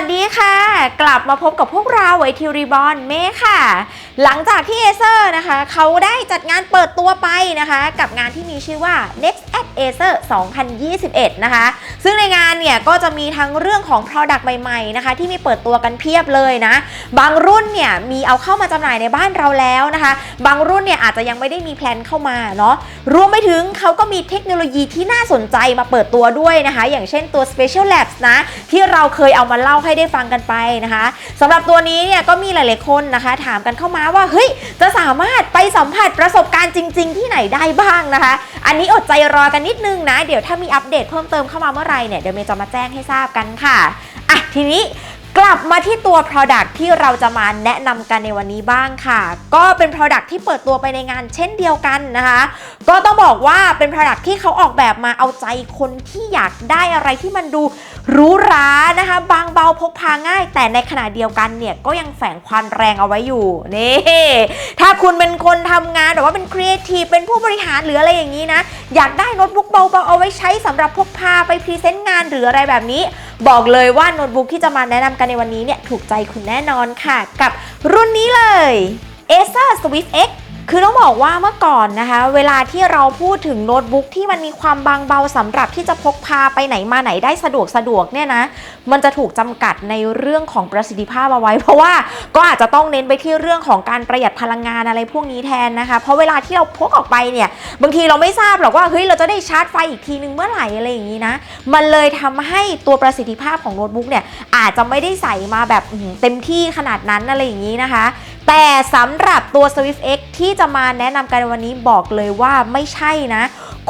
วัสดีค่ะ กลับมาพบกับพวกเราไวทิวรีบอนเมค่ะ หลังจากที่เอเซอร์นะคะ เขาได้จัดงานเปิดตัวไปนะคะ กับงานที่มีชื่อว่า Next at Acer 2021 นะคะ ซึ่งในงานเนี่ยก็จะมีทั้งเรื่องของ Product ใหม่ๆนะคะ ที่มีเปิดตัวกันเพียบเลยนะ บางรุ่นเนี่ยมีเอาเข้ามาจำหน่ายในบ้านเราแล้วนะคะ บางรุ่นเนี่ยอาจจะยังไม่ได้มีแพลนเข้ามาเนาะรวมไปถึงเขาก็มีเทคโนโลยีที่น่าสนใจมาเปิดตัวด้วยนะคะ อย่างเช่นตัว Special Labs นะ ที่เราเคยเอามาเล่าให้ได้ฟังกันไปนะคะสำหรับตัวนี้เนี่ยก็มีหลายๆคนนะคะ ถามกันเข้ามาว่าเฮ้ยจะสามารถไปสัมผัสประสบการณ์จริง ๆ ที่ไหนได้บ้างนะคะ อันนี้อดใจรอกันนิดนึงนะ เดี๋ยวถ้ามีอัปเดตเพิ่มเติมเข้ามาเมื่อไหร่เนี่ยเดี๋ยวเมย์จะมาแจ้งให้ทราบกันค่ะอะทีนี้ กลับมาที่ตัว Product ที่เราจะมาแนะนำกันในวันนี้บ้างค่ะ ก็เป็น Product ที่เปิดตัวไปในงานเช่นเดียวกันนะคะ ก็ต้องบอกว่าเป็น Product ที่เขาออกแบบมาเอาใจคนที่อยากได้อะไรที่มันดูหรูหรานะคะ บางเบาพกพาง่าย แต่ในขณะเดียวกันเนี่ยก็ยังแฝงความแรงเอาไว้อยู่นี่ถ้าคุณเป็นคนทำงานหรือว่าเป็นครีเอทีฟเป็นผู้บริหารหรืออะไรอย่างนี้นะอยากได้โน้ตบุ๊กเบาๆเอาไว้ใช้สำหรับพกพาไปพรีเซนต์งานหรืออะไรแบบนี้ บอกเลยว่าโน้ตบุ๊กที่จะมาแนะนำกันในวันนี้เนี่ยถูกใจคุณแน่นอนค่ะ กับรุ่นนี้เลย Acer Swift X คือต้องบอกว่าเมื่อก่อนนะคะ เวลาที่เราพูดถึงโน้ตบุ๊กที่มันมีความบางเบาสำหรับที่จะพกพาไปไหนมาไหนได้สะดวกสะดวกเนี่ยนะมันจะถูกจำกัดในเรื่องของประสิทธิภาพเอาไว้ เพราะว่าก็อาจจะต้องเน้นไปที่เรื่องของการประหยัดพลังงานอะไรพวกนี้แทนนะคะ เพราะเวลาที่เราพกออกไปเนี่ยบางทีเราไม่ทราบหรอกว่าเฮ้ยเราจะได้ชาร์จไฟอีกทีนึงเมื่อไหร่อะไรอย่างนี้นะมันเลยทำให้ตัวประสิทธิภาพของโน้ตบุ๊กเนี่ยอาจจะไม่ได้ใส่มาแบบเต็มที่ขนาดนั้นอะไรอย่างนี้นะคะ แต่สำหรับตัว Swift X ที่จะมาแนะนำกันวันนี้บอกเลยว่าไม่ใช่นะ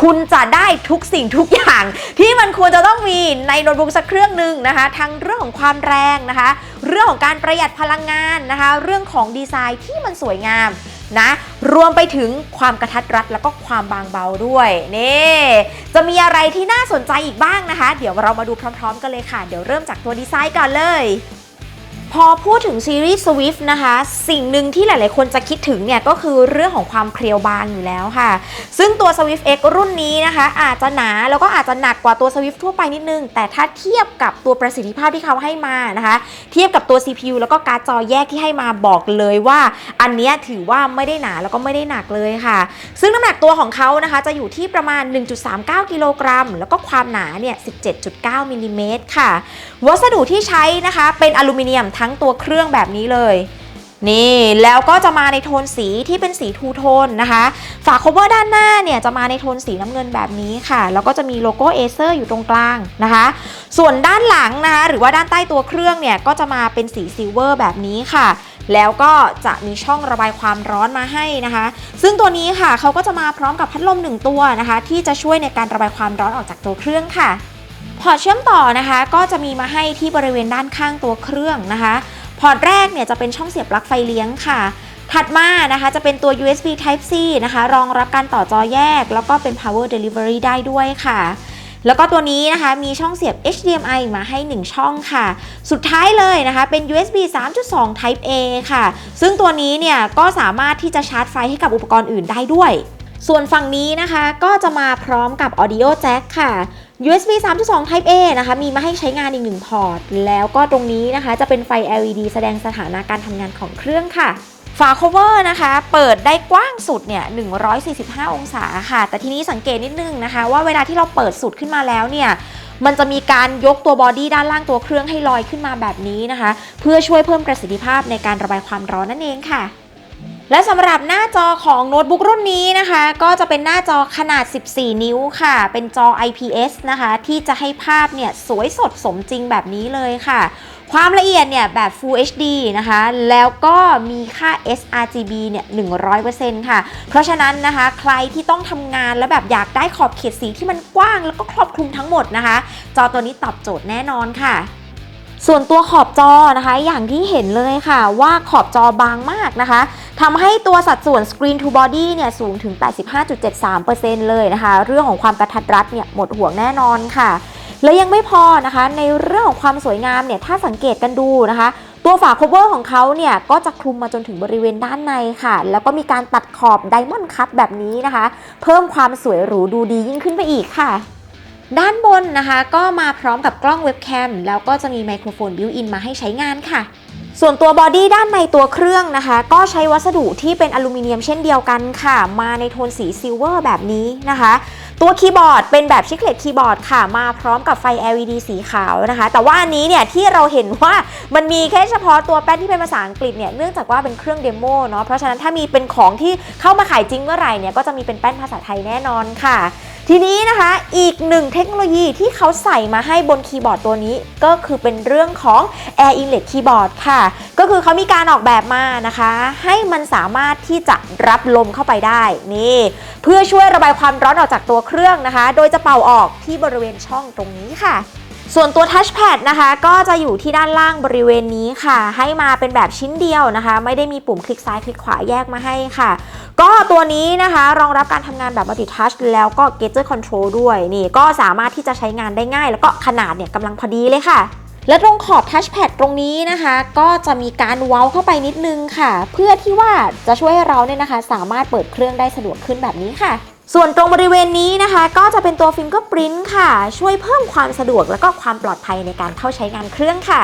คุณจะได้ทุกสิ่งทุกอย่าง ที่มันควรจะต้องมีในโน้ตบุ๊กสักเครื่องหนึ่งนะคะ ทั้งเรื่องของความแรงนะคะ เรื่องของการประหยัดพลังงานนะคะ เรื่องของดีไซน์ที่มันสวยงามนะรวมไปถึงความกระทัดรัดแล้วก็ความบางเบาด้วยนี่จะมีอะไรที่น่าสนใจอีกบ้างนะคะ เดี๋ยวเรามาดูพร้อม ๆ กันเลยค่ะ เดี๋ยวเริ่มจากตัวดีไซน์ก่อนเลย พอพูดถึงซีรีส์ Swift นะคะ สิ่งหนึ่งที่หลาย ๆ คนจะคิดถึงเนี่ยก็คือเรื่องของความเพรียวบางอยู่แล้วค่ะ ซึ่งตัว Swift X รุ่นนี้นะคะ อาจจะหนาแล้วก็อาจจะหนักกว่าตัว Swift ทั่วไปนิดนึง แต่ถ้าเทียบกับตัวประสิทธิภาพที่เขาให้มานะคะ เทียบกับตัว CPU แล้วก็การ์ดจอแยกที่ให้มาบอกเลยว่า อันนี้ถือว่าไม่ได้หนาแล้วก็ไม่ได้หนักเลยค่ะ ซึ่งน้ำหนักตัวของเขานะคะจะอยู่ที่ประมาณ 1.39 กิโลกรัม แล้วก็ความหนาเนี่ย 17.9มิลลิเมตรค่ะ วัสดุที่ใช้นะคะเป็นอลูมิเนียมทั้ง้งตัวเครื่องแบบนี้เลย นี่แล้วก็จะมาในโทนสีที่เป็นสีทูโทนนะคะ ฝาโคเวอร์ด้านหน้าเนี่ยจะมาในโทนสีน้ำเงินแบบนี้ค่ะ แล้วก็จะมีโลโก้เอเซอร์อยู่ตรงกลางนะคะ ส่วนด้านหลังนะคะหรือว่าด้านใต้ตัวเครื่องเนี่ยก็จะมาเป็นสีซิลเวอร์แบบนี้ค่ะแล้วก็จะมีช่องระบายความร้อนมาให้นะคะ ซึ่งตัวนี้ค่ะเขาก็จะมาพร้อมกับพัดลมหนึ่งตัวนะคะ ที่จะช่วยในการระบายความร้อนออกจากตัวเครื่องค่ะ พอร์ตเชื่อมต่อนะคะก็จะมีมาให้ที่บริเวณด้านข้างตัวเครื่องนะคะ พอร์ตแรกเนี่ยจะเป็นช่องเสียบปลั๊กไฟเลี้ยงค่ะ ถัดมานะคะจะเป็นตัว USB Type C นะคะ รองรับการต่อจอแยก แล้วก็เป็น power delivery ได้ด้วยค่ะ แล้วก็ตัวนี้นะคะมีช่องเสียบ HDMI มาให้ 1 ช่องค่ะ สุดท้ายเลยนะคะเป็น USB 3.2 Type A ค่ะ ซึ่งตัวนี้เนี่ยก็สามารถที่จะชาร์จไฟให้กับอุปกรณ์อื่นได้ด้วยส่วนฝั่งนี้นะคะก็จะมาพร้อมกับ Audio Jack ค่ะ USB 3.2 Type A นะคะ มีมาให้ใช้งานอีกหนึ่งพอร์ต แล้วก็ตรงนี้นะคะจะเป็นไฟ LED แสดงสถานะการทำงานของเครื่องค่ะ ฝา cover นะคะ เปิดได้กว้างสุดเนี่ย 145 องศาค่ะ แต่ทีนี้สังเกตนิดนึงนะคะ ว่าเวลาที่เราเปิดสุดขึ้นมาแล้วเนี่ยมันจะมีการยกตัวบอดี้ด้านล่างตัวเครื่องให้ลอยขึ้นมาแบบนี้นะคะ เพื่อช่วยเพิ่มประสิทธิภาพในการระบายความร้อนนั่นเองค่ะ และสำหรับหน้าจอของโน้ตบุ๊กรุ่นนี้นะคะ ก็จะเป็นหน้าจอขนาด 14 นิ้วค่ะ เป็นจอ IPS นะคะ ที่จะให้ภาพเนี่ยสวยสดสมจริงแบบนี้เลยค่ะ ความละเอียดเนี่ยแบบ Full HD นะคะ แล้วก็มีค่า sRGB เนี่ย 100%ค่ะ เพราะฉะนั้นนะคะ ใครที่ต้องทำงานแล้วแบบอยากได้ขอบเขตสีที่มันกว้างแล้วก็ครอบคลุมทั้งหมดนะคะ จอตัวนี้ตอบโจทย์แน่นอนค่ะส่วนตัวขอบจอนะคะ อย่างที่เห็นเลยค่ะ ว่าขอบจอบางมากนะคะ ทำให้ตัวสัดส่วน Screen to Body เนี่ยสูงถึง 85.73%เลยนะคะ เรื่องของความกระทัดรัดเนี่ยหมดห่วงแน่นอนค่ะ และยังไม่พอนะคะ ในเรื่องของความสวยงามเนี่ยถ้าสังเกตกันดูนะคะ ตัวฝา cover ของเขาเนี่ยก็จะคลุมมาจนถึงบริเวณด้านในค่ะ แล้วก็มีการตัดขอบไดมอนด์คัตแบบนี้นะคะ เพิ่มความสวยหรูดูดียิ่งขึ้นไปอีกค่ะด้านบนนะคะ ก็มาพร้อมกับกล้องเว็บแคม แล้วก็จะมีไมโครโฟนบิวอินมาให้ใช้งานค่ะ ส่วนตัวบอดี้ด้านในตัวเครื่องนะคะ ก็ใช้วัสดุที่เป็นอลูมิเนียมเช่นเดียวกันค่ะ มาในโทนสีซิลเวอร์แบบนี้นะคะ ตัวคีย์บอร์ดเป็นแบบชิคเลตคีย์บอร์ดค่ะ มาพร้อมกับไฟ LED สีขาวนะคะ แต่ว่าอันนี้เนี่ยที่เราเห็นว่ามันมีแค่เฉพาะตัวแป้นที่เป็นภาษาอังกฤษเนี่ยเนื่องจากว่าเป็นเครื่องเดโมเนาะเพราะฉะนั้นถ้ามีเป็นของที่เข้ามาขายจริงเมื่อไหร่เนี่ยก็จะมีเป็นแป้นภาษาไทยแน่นอนค่ะ ทีนี้นะคะอีกหนึ่งเทคโนโลยีที่เขาใส่มาให้บนคีย์บอร์ดตัวนี้ ก็คือเป็นเรื่องของ Air Inlet Keyboard ค่ะ ก็คือเขามีการออกแบบมานะคะ ให้มันสามารถที่จะรับลมเข้าไปได้นี่ เพื่อช่วยระบายความร้อนออกจากตัวเครื่องนะคะ โดยจะเป่าออกที่บริเวณช่องตรงนี้ค่ะ ส่วนตัวทัชแพดนะคะก็จะอยู่ที่ด้านล่างบริเวณนี้ค่ะ ให้มาเป็นแบบชิ้นเดียวนะคะ ไม่ได้มีปุ่มคลิกซ้ายคลิกขวาแยกมาให้ค่ะ ก็ตัวนี้นะคะรองรับการทำงานแบบมัลติทัชแล้วก็ g e t t e r Control ด้วยนี่ก็สามารถที่จะใช้งานได้ง่าย แล้วก็ขนาดเนี่ยกำลังพอดีเลยค่ะและตรงขอบทัชแพดตรงนี้นะคะ ก็จะมีการเว้าเข้าไปนิดนึงค่ะ เพื่อที่ว่าจะช่วยให้เราเนี่ยนะคะ สามารถเปิดเครื่องได้สะดวกขึ้นแบบนี้ค่ะ ส่วนตรงบริเวณนี้นะคะ ก็จะเป็นตัวฟิงเกอร์ปรินท์ค่ะ ช่วยเพิ่มความสะดวกและก็ความปลอดภัยในการเข้าใช้งานเครื่องค่ะ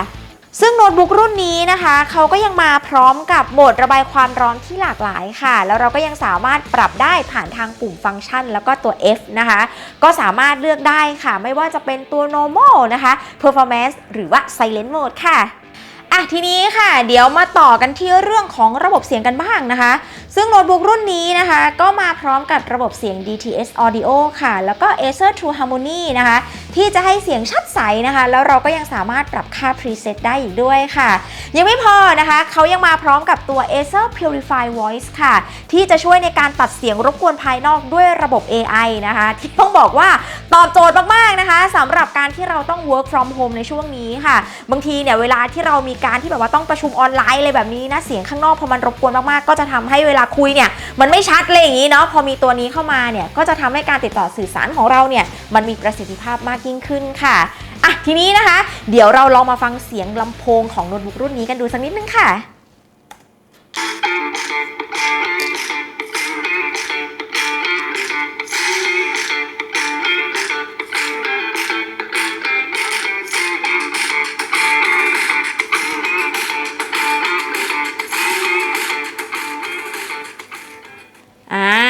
ซึ่งโน้ตบุ๊กรุ่นนี้นะคะ เขาก็ยังมาพร้อมกับโหมดระบายความร้อนที่หลากหลายค่ะ แล้วเราก็ยังสามารถปรับได้ผ่านทางปุ่มฟังก์ชัน แล้วก็ตัว F นะคะ ก็สามารถเลือกได้ค่ะ ไม่ว่าจะเป็นตัว normal นะคะ performance หรือว่า silent mode ค่ะ อะทีนี้ค่ะ เดี๋ยวมาต่อกันที่เรื่องของระบบเสียงกันบ้างนะคะ ซึ่งโน้ตบุ๊กรุ่นนี้นะคะ ก็มาพร้อมกับระบบเสียง DTS Audio ค่ะ แล้วก็ Acer True Harmony นะคะ ที่จะให้เสียงชัดใสนะคะ แล้วเราก็ยังสามารถปรับค่า preset ได้อีกด้วยค่ะ ยังไม่พอนะคะเขายังมาพร้อมกับตัว Acer Purify Voice ค่ะ ที่จะช่วยในการตัดเสียงรบกวนภายนอกด้วยระบบ AI นะคะ ที่ต้องบอกว่าตอบโจทย์มากๆนะคะสำหรับการที่เราต้อง work from home ในช่วงนี้ค่ะ บางทีเนี่ยเวลาที่เรามีการที่แบบว่าต้องประชุมออนไลน์อะไรแบบนี้นะเสียงข้างนอกพอมันรบกวนมากๆ ก็จะทำให้เวลาคุยเนี่ยมันไม่ชัดเลยอย่างนี้เนาะพอมีตัวนี้เข้ามาเนี่ยก็จะทำให้การติดต่อสื่อสารของเราเนี่ยมันมีประสิทธิภาพมากยิ่งขึ้นค่ะอะทีนี้นะคะ เดี๋ยวเราลองมาฟังเสียงลำโพงของโน้ตบุ๊กรุ่นนี้กันดูสักนิดนึงค่ะอ่า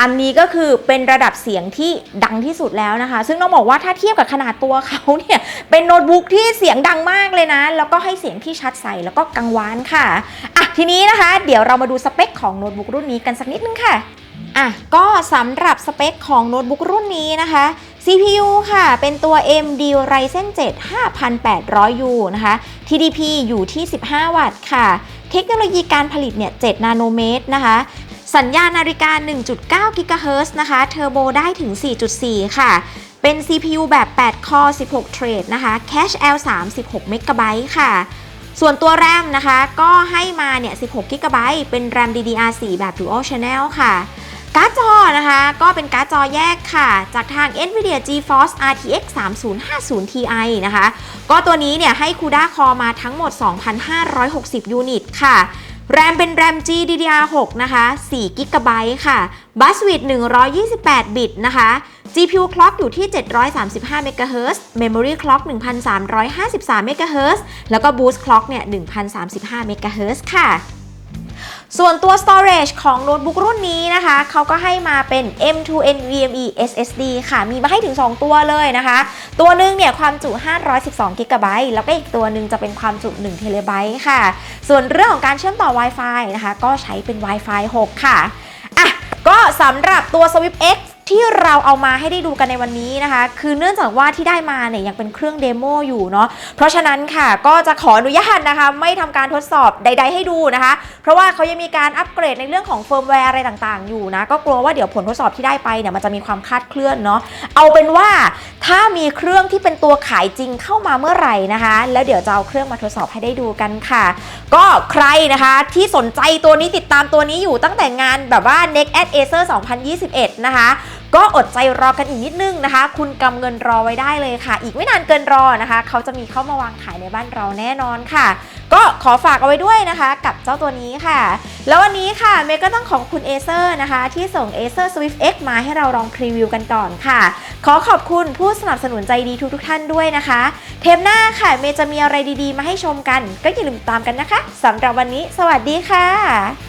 อันนี้ก็คือเป็นระดับเสียงที่ดังที่สุดแล้วนะคะ ซึ่งต้องบอกว่าถ้าเทียบกับขนาดตัวเขาเนี่ยเป็นโน้ตบุ๊กที่เสียงดังมากเลยนะ แล้วก็ให้เสียงที่ชัดใสแล้วก็กังวานค่ะอะทีนี้นะคะ เดี๋ยวเรามาดูสเปคของโน้ตบุ๊กรุ่นนี้กันสักนิดนึงค่ะอะก็สำหรับสเปคของโน้ตบุ๊กรุ่นนี้นะคะ CPU ค่ะ เป็นตัว AMD Ryzen 7 5800U นะคะ TDP อยู่ที่ 15 วัตต์ค่ะ เทคโนโลยีการผลิตเนี่ย 7 นาโนเมตรนะคะ สัญญาณนาฬิกา 1.9กิกะเฮิรตซ์นะคะเทอร์โบได้ถึง 4.4 ค่ะ เป็น CPU แบบ 8 คอ16 เทรดนะคะ Cache L 36เมกะไบต์ค่ะ ส่วนตัว RAM นะคะ ก็ให้มาเนี่ย 16กิกะไบต์เป็น RAM DDR4 แบบ Dual Channel ค่ะ การ์ดจอนะคะ ก็เป็นการ์ดจอแยกค่ะ จากทาง NVIDIA GeForce RTX 3050 Ti นะคะ ก็ตัวนี้เนี่ยให้ CUDA Core มาทั้งหมด 2,560 ยูนิตค่ะ แรมเป็นแรม GDDR6 นะคะ4 g b ค่ะ Bus Width 128 บิตนะคะ GPU Clock อยู่ที่ 735 MHz Memory Clock 1,353 MHz แล้วก็ Boost Clock เนี่ย 1,035 MHz ค่ะ ส่วนตัว storage ของโน้ตบุ๊กรุ่นนี้นะคะ เขาก็ให้มาเป็น M2 NVMe SSD ค่ะ มีมาให้ถึง 2 ตัวเลยนะคะ ตัวหนึ่งเนี่ยความจุ 512 g b แล้วก็อีกตัวหนึ่งจะเป็นความจุ1 t b ค่ะ ส่วนเรื่องของการเชื่อมต่อ Wi-Fi นะคะ ก็ใช้เป็น Wi-Fi 6 ค่ะ อะ ก็สำหรับตัว Swift X ที่เราเอามาให้ได้ดูกันในวันนี้นะคะ คือเนื่องจากว่าที่ได้มาเนี่ยยังเป็นเครื่องเดโมอยู่เนาะเพราะฉะนั้นค่ะก็จะขออนุญาตนะคะ ไม่ทำการทดสอบใด ๆ ให้ดูนะคะ เพราะว่าเขายังมีการอัปเกรดในเรื่องของเฟิร์มแวร์อะไรต่างๆ อยู่นะ ก็กลัวว่าเดี๋ยวผลทดสอบที่ได้ไปเนี่ยมันจะมีความคาดเคลื่อนเนาะเอาเป็นว่าถ้ามีเครื่องที่เป็นตัวขายจริงเข้ามาเมื่อไหร่นะคะ แล้วเดี๋ยวจะเอาเครื่องมาทดสอบให้ได้ดูกันค่ะ ก็ใครนะคะที่สนใจตัวนี้ติดตามตัวนี้อยู่ตั้งแต่งานแบบว่า Next at Acer 2021 นะคะ ก็อดใจรอกันอีกนิดนึงนะคะ คุณกำเงินรอไว้ได้เลยค่ะ อีกไม่นานเกินรอนะคะ เขาจะมีเข้ามาวางขายในบ้านเราแน่นอนค่ะ ก็ขอฝากเอาไว้ด้วยนะคะ กับเจ้าตัวนี้ค่ะ แล้ววันนี้ค่ะเมย์ก็ต้องขอบคุณ Acer นะคะ ที่ส่ง Acer Swift X มาให้เราลองพรีวิวกันก่อนค่ะ ขอขอบคุณผู้สนับสนุนใจดีทุกๆท่านด้วยนะคะ เทปหน้าค่ะเมย์จะมีอะไรดีๆ มาให้ชมกัน ก็อย่าลืมตามกันนะคะสำหรับวันนี้ สวัสดีค่ะ